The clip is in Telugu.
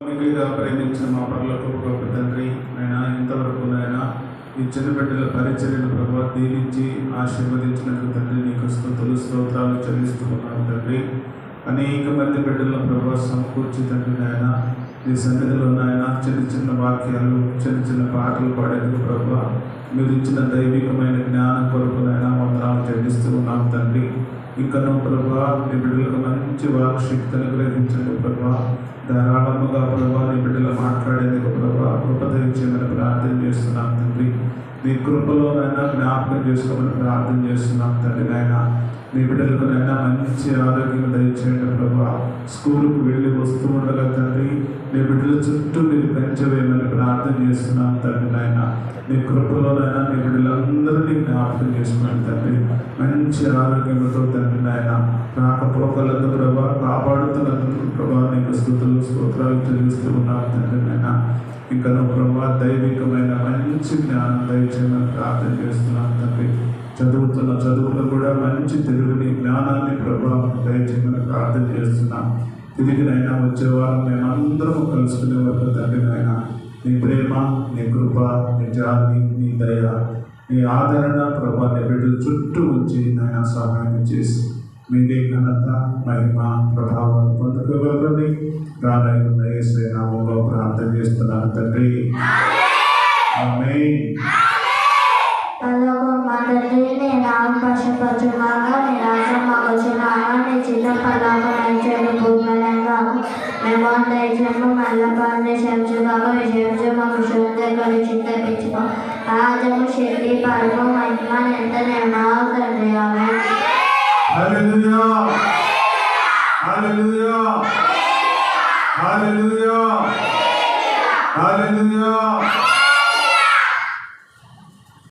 మిగిలిగా ప్రేమించిన మా పనులకు గొప్ప తండ్రి. ఆయన ఇంతవరకు నాయన ఈ చిన్న బిడ్డల పరిచర్యను ప్రభావ దీవించి ఆశీర్వదించినందుకు తండ్రి నీకు స్థుతులు స్తోత్రాలు చెల్లిస్తూ ఉన్నాను తండ్రి. అనేక మంది బిడ్డల ప్రభావ సమకూర్చి తండ్రి నాయన ఈ సన్నిధిలో నాయన చిన్న చిన్న వాక్యాలు చిన్న చిన్న పాటలు పాడేందుకు ప్రభావ మీరు ఇచ్చిన దైవికమైన జ్ఞానం కొరకు నాయన వందనాలు చెల్లిస్తూ ఉన్నాం తండ్రి. ఇంకనూ ప్రభా నీ బిడ్డలకు మంచి వాక్శక్తిని గ్రహించండి ప్రభా ధారాళముగా ప్రభా నీ బిడ్డలు మాట్లాడేందుకు ప్రభా కృపదించమని ప్రార్థన చేస్తున్నాం తండ్రి. మీ కృపలోనైనా జ్ఞాపకం చేసుకోమని ప్రార్థన చేస్తున్నాం తండ్రి నాయన. మీ బిడ్డలకు నైనా మంచి ఆరోగ్యం దయచేయండి ప్రభా. స్కూలుకు వెళ్ళి వస్తూ ఉండగా తండ్రి నీ బిడ్డల చుట్టూ మీరు పెంచవేయమని ప్రార్థన చేస్తున్నాం తండ్రి నాయన. నీ కృపలోనైనా మీ బిడ్డలందరినీ జ్ఞాపకం చేసుకోండి తండ్రి. మంచి ఆరోగ్యంతో తండ్రి నాయన. రాకపోకలందు ప్రభా కాపాడుతున్నందుకు ప్రభా నీకు స్థుతులు స్తోత్రాలు చెల్లిస్తూ ఉన్నాను తండ్రి నాయన. ఇంకా ప్రభా దైవికమైన మంచి జ్ఞానం దయచేయమని ప్రార్థన చేస్తున్నాను తండ్రి. చదువుతున్న చదువులో కూడా మంచి తెలుగుని జ్ఞానాన్ని ప్రభావం దయచేయమని ప్రార్థన చేస్తున్నాం. తిరిగి నైనా వచ్చే వారం మేమందరం కలుసుకునే వరకు తండ్రినైనా నీ ప్రేమ నీ కృప నీ జాలి నీ దయ నీ ఆదరణ ప్రభా నీ బిడ్డల చుట్టూ ఉంచి నాయన సహాయం చేసి మీదే ఘనత మహిమ ప్రభావం పొందుకోగలరని రానయ్యున్న ఏసే నామంలో ప్రార్థన చేస్తున్నాను తండ్రి. ఆమె పశుపరచుగాక నీ రాజ్యం మాకు వచ్చినాక నీ చిన్న పరలోకం ఇచ్చేది భూమిలంగా మేము దయచేము మళ్ళీ పని శంచుగాక విశేష మాకు శుద్ధ కలిసి తెప్పించుకో రాజ్యము శక్తి పరమ మహిమ ఎంత నేను తండ్రి ఆమె హల్లెలూయా హల్లెలూయా హల్లెలూయా హల్లెలూయా